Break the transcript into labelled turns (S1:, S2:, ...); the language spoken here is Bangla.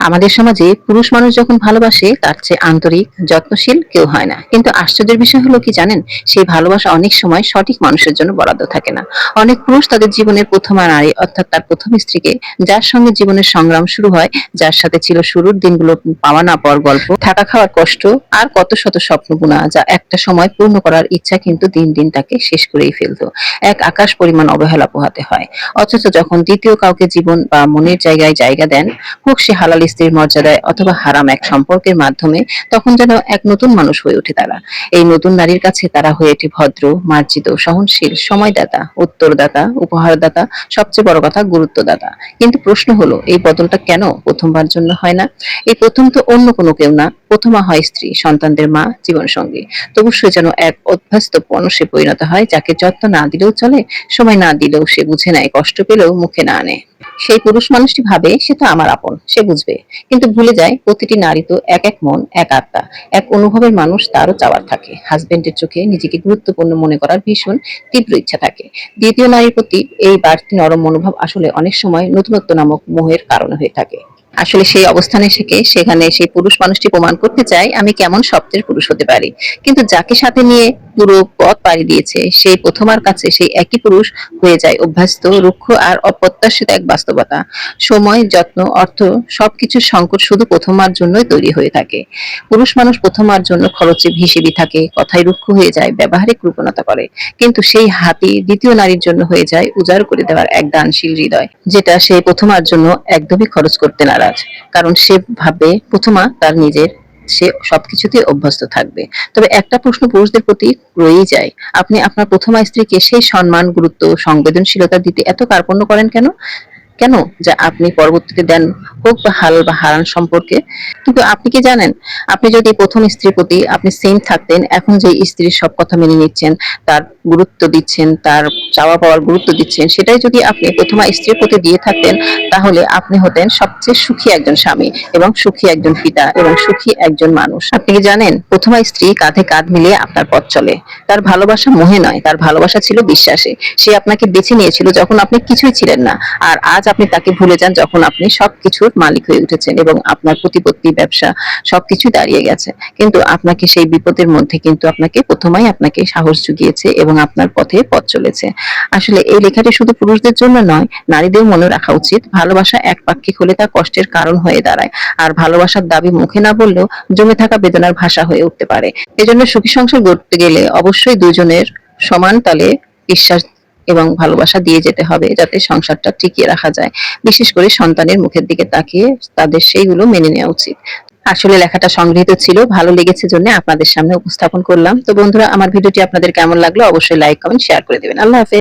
S1: আমাদের সমাজে পুরুষ মানুষ যখন ভালোবাসে, তার চেয়ে আন্তরিক, যত্নশীল কেউ হয় না। কিন্তু আশ্চর্যের বিষয় হলো কি জানেন? সেই ভালোবাসা অনেক সময় সঠিক মানুষের জন্য বরাদ্দ থাকে না। অনেক পুরুষ তাদের জীবনের প্রথম নারী, অর্থাৎ তার প্রথম স্ত্রীকে যার সঙ্গে জীবনের সংগ্রাম শুরু হয়, যার সাথে ছিল শুরুর দিনগুলো পাওয়া না পাওয়ার গল্প, থাকা খাওয়ার কষ্ট, আর কত শত স্বপ্ন বোনা যা একটা সময় পূর্ণ করার ইচ্ছা কিন্তু দিন দিন তাকে শেষ করেই ফেলতো। এক আকাশ পরিমাণ অবহেলা পোহাতে হয়। অথচ যখন দ্বিতীয় কাউকে জীবন বা মনের জায়গায় জায়গা দেন হোক সে হালাল স্ত্রীর মর্যাদায় অথবা হারাম এক সম্পর্কের মাধ্যমে তখন যেন এক নতুন মানুষ হয়ে ওঠে তারা। এই নতুন নারীর কাছে তারা হয়ে ওঠে ভদ্র, মার্জিত, সহনশীল, সময়দাতা, উত্তরদাতা, উপহারদাতা, সবচেয়ে বড় কথা গুরুত্বদাতা। কিন্তু প্রশ্ন হলো, এই বদলটা কেন প্রথমবার জন্য হয় না? এই প্রথম তো অন্য কোনো কেউ না। প্রথমা হয় স্ত্রী, সন্তানদের মা জীবন সঙ্গী তবু সে যেন এক অভ্যস্ত পণসে পরিণত হয়, যাকে যত্ন না দিলেও চলে, সময় না দিলেও সে বুঝে নেয়, কষ্ট পেলেও মুখে না আনে। সেই পুরুষ মানুষটি ভাবে, সে তো আমার আপন, সে বুঝবে। কিন্তু ভুলে যায়, প্রতিটি নারী তো এক এক মন, এক আত্মা, এক অনুভবের মানুষ তারও চাওয়ার থাকে। হাজবেন্ডের চোখে নিজেকে গুরুত্বপূর্ণ মনে করার ভীষণ তীব্র ইচ্ছা থাকে। দ্বিতীয় নারীর প্রতি এই বাড়তি নরম মনোভাব আসলে অনেক সময় নতুনত্ব নামক মোহের কারণ হয়ে থাকে। আসলে সেই অবস্থানে থেকে সেখানে সেই পুরুষ মানুষটি প্রমাণ করতে চায় আমি কেমন শব্দের পুরুষ হতে পারি। কিন্তু যাকে সাথে নিয়ে পুরো পথ পাড়ি দিয়েছে। সেই প্রথমার কাছে সেই একই পুরুষ হয়ে যায় অভ্যস্ত, রুক্ষ আর অপ্রত্যাশিত এক বাস্তবতা। সময়, যত্ন, অর্থ সবকিছুর সংকট শুধু প্রথমার জন্যই তৈরি হয়ে থাকে। পুরুষ মানুষ প্রথমার জন্য খরচে হিসেবে থাকে, কথায় রুক্ষ হয়ে যায়, ব্যবহারিক কৃপণতা করে। কিন্তু সেই হাতি দ্বিতীয় নারীর জন্য হয়ে যায় উজাড় করে দেওয়ার এক দানশীল হৃদয়, যেটা সে প্রথমার জন্য একদমই খরচ করতে নারাজ। কারণ সে ভাবে প্রথমা তার নিজের সে সবকিছুতে অভ্যস্ত থাকবে। তবে একটা প্রশ্ন পুরুষদের প্রতি রয়েই যায়। আপনি আপনার প্রথমা স্ত্রীকে সেই সম্মান, গুরুত্ব, সংবেদনশীলতা দিতে এত কার্পণ্য করেন কেন? কেন যা আপনি পরবর্তীতে দেন হোক বা হাল বা হারান সম্পর্কে? কিন্তু আপনি কি জানেন? আপনি যদি প্রথম স্ত্রীর প্রতি আপনি সেম থাকতেন, এখন যে স্ত্রীর সব কথা মেনে নিচ্ছেন, তার গুরুত্ব দিচ্ছেন, তার চাওয়া পাওয়ার গুরুত্ব দিচ্ছেন, সেটাই যদি আপনি প্রথমা স্ত্রীর প্রতি দিয়ে থাকতেন, তাহলে আপনি হতেন সবচেয়ে সুখী একজন স্বামী এবং সুখী একজন পিতা এবং সুখী একজন মানুষ। আপনি কি জানেন? প্রথমা স্ত্রী কাঁধে কাঁধ মিলিয়ে আপনার পথ চলে। তার ভালোবাসা মোহে নয়, তার ভালোবাসা ছিল বিশ্বাসে। সে আপনাকে বেছে নিয়েছিল যখন আপনি কিছুই ছিলেন না। আর আজ আপনি তাকে ভুলে যান যখন আপনি সবকিছুর মালিক হয়ে উঠেছেন এবং আপনার প্রতিপত্তি, ব্যবসা, সবকিছু দাঁড়িয়ে গেছে। কিন্তু আপনাকে সেই বিপদের মধ্যে কিন্তু আপনাকে প্রথমেই আপনাকে সাহস জুগিয়েছে এবং আপনার পথে পথ চলেছে। আসলে এই লেখাটি শুধু পুরুষদের জন্য নয়, নারীদের মনে রাখা উচিত। ভালোবাসা এক পাক্ষিক হলে তা কষ্টের কারণ হয়ে দাঁড়ায়। আর ভালোবাসার দাবি মুখে না বললেও জমে থাকা বেদনার ভাষা হয়ে উঠতে পারে। এজন্য সুখী সংসার গড়তে গেলে অবশ্যই দুজনের সমান তালে বিশ্বাস এবং ভালোবাসা দিয়ে যেতে হবে যাতে সংসারটা টিকিয়ে রাখা যায়। বিশেষ করে সন্তানের মুখের দিকে তাকিয়ে তাদের সেইগুলো মেনে নেওয়া উচিত। আসলে লেখাটা সংগৃহীত ছিল, ভালো লেগেছে জন্য আপনাদের সামনে উপস্থাপন করলাম। তো বন্ধুরা, আমার ভিডিওটি আপনাদের কেমন লাগল অবশ্যই লাইক কমেন্ট শেয়ার করে দেবেন। আল্লাহ হাফেজ।